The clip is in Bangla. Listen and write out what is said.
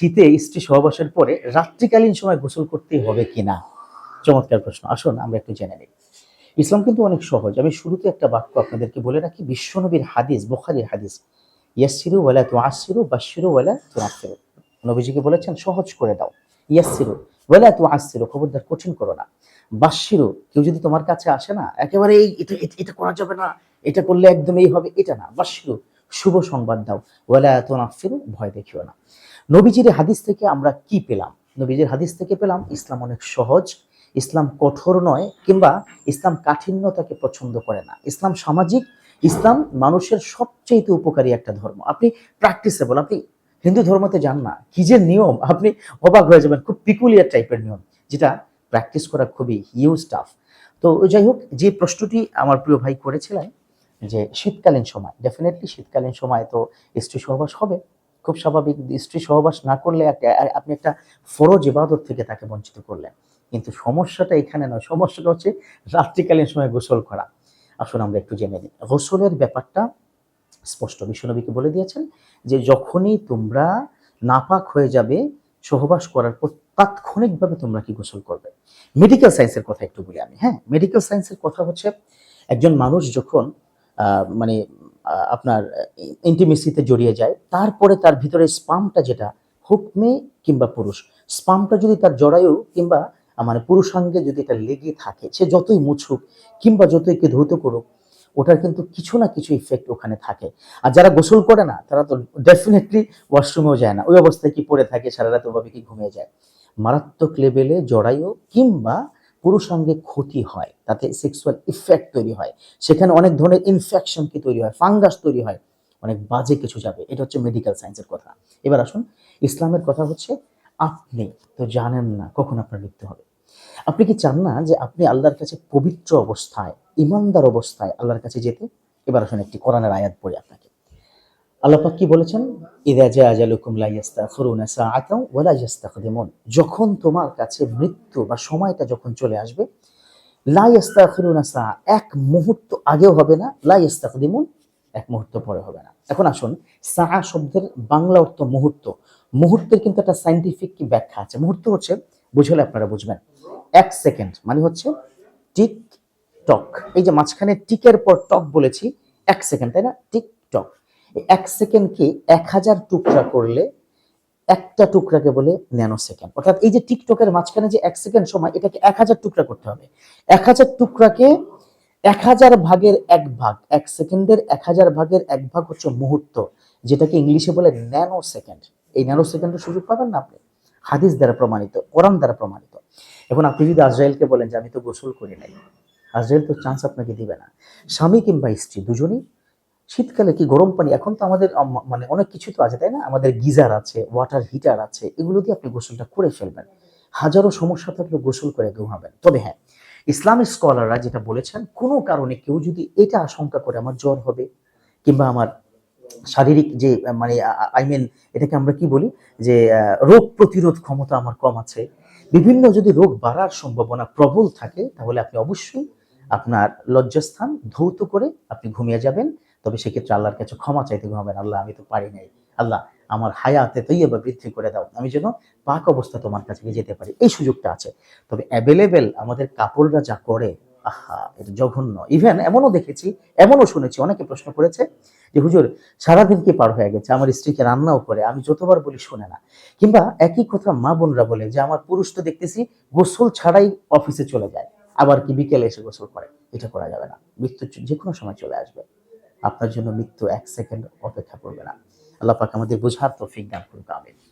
শীতে স্ত্রী সহবাসের পরে রাত্রিকালীন সময় গোসল করতেই হবে কিনা? চমৎকার প্রশ্ন। আসুন, আমরা একটু জেনে নিই। ইসলাম কিন্তু অনেক সহজ। আমি শুরুতে একটা বাক্য আপনাদেরকে বলে রাখি, বিশ্বনবীর হাদিস, বোখারির হাদিস। ইয়াসিরু ওয়ালা তু আসিরু বাসিরু ওয়ালা তু নাফিরু নবীজিকে বলেছেন, সহজ করে দাও। ইয়াসিরু ওয়ালা তু আসিরু খবরদার কঠিন করো না। বাসিরু কেউ যদি তোমার কাছে আসে না একেবারে এটা- এটা করা যাবে না, এটা করলে একদম এই হবে, এটা না। বাসিরু শুভ সংবাদ দাও। ওয়ালা ভয় দেখিও না। নবীজির হাদিস থেকে আমরা কি পেলাম? নবীজির হাদিস থেকে পেলাম, ইসলাম অনেক সহজ। ইসলাম কঠোর নয়, কিংবা ইসলাম কাঠিন্যতাকে পছন্দ করে না। ইসলাম সামাজিক, ইসলাম মানুষের সবচেয়ে উপকারী একটা ধর্ম। আপনি প্র্যাকটিসেবল আপনি হিন্দু ধর্মতে যান না। কি যে নিয়ম, আপনি অবাক হয়ে যাবেন। খুব পিকুলিয়ার টাইপের নিয়ম, যেটা প্র্যাকটিস করা খুবই হিউজ টাফ তো যাই হোক, যে প্রশ্নটি আমার প্রিয় ভাই করেছিলেন যে শীতকালীন সময় ডেফিনেটলি শীতকালীন সময় তো স্ত্রী সহবাস হবে। খুব স্বাভাবিক স্ত্রী সহবাস না করলে আপনি একটা ফরজ ইবাদত থেকে তাকে বঞ্চিত করলেন। কিন্তু সমস্যাটা এখানে নয়, সমস্যাটা হচ্ছে রাত্রিকালীন সময় গোসল করা। আসুন আমরা একটু জেনে নিই। গোসলের ব্যাপারটা স্পষ্ট। বিশ্বনবীকে বলে দিয়েছেন যে যখনই তোমরা নাপাক হয়ে যাবে, সহবাস করার পর তাৎক্ষণিকভাবে তোমরা কি গোসল করবে? মেডিকেল সায়েন্সের কথা একটু বলি আমি হ্যাঁ? মেডিকেল সায়েন্সের কথা হচ্ছে একজন মানুষ যখন মানে আপনার ইন্টিমেসিতে জড়িয়ে যায়। তারপরে তার ভিতরে স্পামটা যেটা হোক মেয়ে কিংবা পুরুষ। স্পামটা যদি তার জরায়ু কিংবা মানে পুরুষাঙ্গে যদি এটা লেগে থাকে, সে যতই মুছুক কিংবা যতই কে ধৌত করুক, ওটার কিন্তু কিছু না কিছু ইফেক্ট ওখানে থাকে। আর যারা গোসল করে না, তারা তো ডেফিনেটলি ওয়াশরুমেও যায় না। ওই অবস্থায় কি পড়ে থাকে, সারা রাত ওভাবে কি ঘুমিয়ে যায়? মারাত্মক লেভেলে জরায়ু কিংবা পুরুষাঙ্গে ক্ষতি হয়, তাতে সেক্সুয়াল ইফেক্ট তৈরি হয়। সেখানে অনেক ধরনের ইনফেকশন কি তৈরি হয় ফাঙ্গাস তৈরি হয়। অনেক বাজে কিছু যাবে, এটা হচ্ছে মেডিকেল সায়েন্সের কথা। এবার আসুন, ইসলামের কথা হচ্ছে আপনি তো জানেন না, কখন আপনার মৃত্যু হবে। আপনি কি চান না যে আপনি আল্লাহর কাছে পবিত্র অবস্থায়, ইমানদার অবস্থায় আল্লাহর কাছে যেতে? এবার আসুন একটি কোরআনের আয়াত পড়ি আপনাকে। আল্লাহ কি বলেছেন? ইদা জা আজালুকুম লা ইয়াস্তাখিরুনা সাআতাও ওয়া লা ইয়াস্তাকদিমুন। যখন তোমার কাছে মৃত্যু বা সময়টা যখন চলে আসবে এক মুহূর্ত আগেও হবে না, লা ইয়াস্তাকদিমুন এক মুহূর্ত পরে হবে না। এখন আসুন, সা শব্দের বাংলা অর্থ মুহূর্ত। মুহূর্তের কিন্তু একটা সাইন্টিফিক কি ব্যাখ্যা আছে। মুহূর্ত হচ্ছে, বুঝলে আপনারা বুঝবেন, এক সেকেন্ড। মানে হচ্ছে, টিক টক। এই যে মাঝখানে টিকের পর টক বলেছি, এক সেকেন্ড, তাই না? Tick tock. এক সেকেন্ডকে এক হাজার টুকরা করলে একটা টুকরাকে বলে ন্যানো সেকেন্ড অর্থাৎ এই যে টিকটকের মাঝখানে যে এক সেকেন্ড সময়, এটাকে এক হাজার টুকরা করতে হবে। এক হাজার টুকরাকে এক হাজার ভাগের এক ভাগ, এক সেকেন্ডের এক হাজার ভাগের এক ভাগ হচ্ছে মুহূর্ত, যেটাকে ইংলিশে বলে ন্যানো সেকেন্ড এই ন্যানো সেকেন্ডের সুযোগ পাবেন না আপনি। হাদিস দ্বারা প্রমাণিত, কোরআন দ্বারা প্রমাণিত। এখন আপনি যদি আজরাইলকে বলেন যে, আমি তো গোসল করি নাই। আজরাইল তো চান্স আপনাকে দিবে না। স্বামী কিংবা স্ত্রী, দুজনেই শীতকালে কি গরম পানি? এখন তো আমাদের মানে অনেক কিছু তো আছে, তাই না? আমাদের গিজার আছে ওয়াটার হিটার আছে, এগুলো দিয়ে আপনি গোসলটা করে ফেলবেন। হাজারো সমস্যা থাকলে গোসল করে ঘুমাবেন তবে হ্যাঁ ইসলামিক স্কলাররা যেটা বলেছেন, কোনো কারণে কেউ যদি এটা আশঙ্কা করে, আমার জ্বর হবে কিংবা আমার শারীরিক যে মানে আই মিন এটাকে আমরা কি বলি? যে রোগ প্রতিরোধ ক্ষমতা আমার কম আছে। বিভিন্ন যদি রোগ বাড়ার সম্ভাবনা প্রবল থাকে, তাহলে আপনি অবশ্যই আপনার লজ্জাস্থান ধৌত করে আপনি ঘুমিয়ে যাবেন। তবে সেক্ষেত্রে আল্লাহর কাছে ক্ষমা চাইতে ঘুমাবেন আল্লাহ, আমি তো পারি নাই। আল্লাহ, আমার হায়াতে তৈবা বৃদ্ধি করে দাও। আমি যেন পাক অবস্থা তোমার কাছে যেতে পারি। এই সুযোগটা আছে। তবে অ্যাভেলেবেল আমাদের কাপড়রা যা করে, আহা, এটা জঘন্য। ইভেন এমনও দেখেছি, এমনও শুনেছি, অনেকে প্রশ্ন করেছে যে, হুজুর, সারাদিন কি পার হয়ে গেছে? আমার স্ত্রীকে রান্নাও করে, আমি যতবার বলি শুনে না। কিংবা একই কথা মা বোনরা বলে যে, আমার পুরুষ তো দেখতেছি গোসল ছাড়াই অফিসে চলে যায়। আবার কি বিকেলে এসে গোসল করে? এটা করা যাবে না। মৃত্যু যে কোনো সময় চলে আসবে। আপনার জন্য মৃত্যু এক সেকেন্ড অপেক্ষা করবে না। আল্লাহ পাক আমাদের বোঝার তৌফিক দান করুক, আমিন।